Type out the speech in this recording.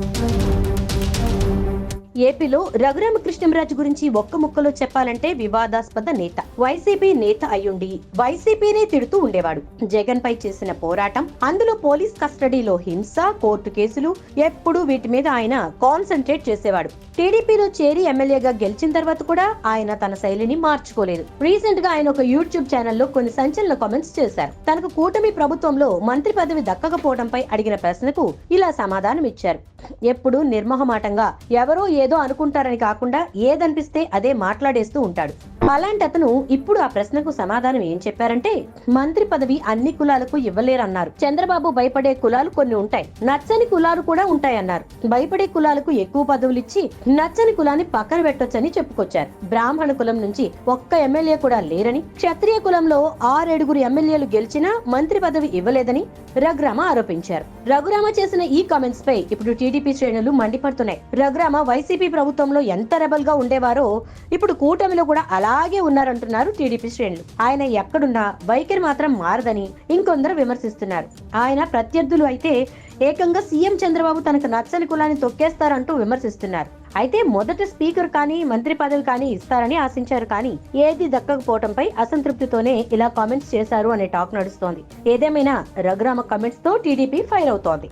Thank you. ఏపీలో రఘురామకృష్ణంరాజు గురించి ఒక్క ముక్కలో చెప్పాలంటే వివాదాస్పద నేత. వైసీపీ నేత అయ్యుండి వైసీపీనే తిడుతూ ఉండేవాడు. జగన్ పై చేసిన పోరాటం అందులో పోలీస్ కస్టడీలో హింస కోర్టు కేసులు ఎప్పుడూ వీటి మీద ఆయన కాన్సన్ట్రేట్ చేసేవాడు. టీడీపీలో చేరి ఎమ్మెల్యేగా గెలిచిన తర్వాత కూడా ఆయన తన శైలిని మార్చుకోలేదు. రీసెంట్గా ఆయన ఒక యూట్యూబ్ ఛానల్లో కొన్ని సంచలన కామెంట్స్ చేశారు. తనకు కూటమి ప్రభుత్వంలో మంత్రి పదవి దక్కకపోవడంపై అడిగిన ప్రశ్నకు ఇలా సమాధానం ఇచ్చారు ఎప్పుడు నిర్మహమాటంగా ఎవరో ఏదో అనుకుంటారని కాకుండా ఏదనిపిస్తే అదే మాట్లాడేస్తూ ఉంటాడు. అలాంటి అతను ఇప్పుడు ఆ ప్రశ్నకు సమాధానం ఏం చెప్పారంటే మంత్రి పదవి అన్ని కులాలకు ఇవ్వలేరన్నారు. చంద్రబాబు భయపడే కులాలు కొన్ని ఉంటాయి. నచ్చని కులాలు కూడా ఉంటాయన్నారు. భయపడే కులాలకు ఎక్కువ పదవులు ఇచ్చి నచ్చని కులాన్ని పక్కన పెట్టొచ్చని చెప్పుకొచ్చారు. బ్రాహ్మణ కులం నుంచి ఒక్క ఎమ్మెల్యే కూడా లేరని క్షత్రియ కులంలో ఆరేడుగురు ఎమ్మెల్యేలు గెలిచినా మంత్రి పదవి ఇవ్వలేదని రఘురామ ఆరోపించారు. రఘురామ చేసిన ఈ కామెంట్స్ పై ఇప్పుడు టీడీపీ శ్రేణులు మండిపడుతున్నాయి. రఘురామ వైసీపీ ప్రభుత్వంలో ఎంత రెబల్గా ఉండేవారో ఇప్పుడు కూటమిలో కూడా అలాగే ఉన్నారంటున్నారు టీడీపీ శ్రేణులు. ఆయన ఎక్కడున్నా వైఖరి మాత్రం మారదని ఇంకొందరు విమర్శిస్తున్నారు. ఆయన ప్రత్యర్థులు అయితే ఏకంగా సీఎం చంద్రబాబు తనకు నచ్చని కులాన్ని తొక్కేస్తారంటూ విమర్శిస్తున్నారు. అయితే మొదట స్పీకర్ కానీ మంత్రి పదవి కానీ ఇస్తారని ఆశించారు కానీ ఏది దక్కకపోవడంపై అసంతృప్తితోనే ఇలా కామెంట్స్ చేశారు అనే టాక్ నడుస్తోంది. ఏదేమైనా రఘురామ కామెంట్స్తో టీడీపీ ఫైర్ అవుతోంది.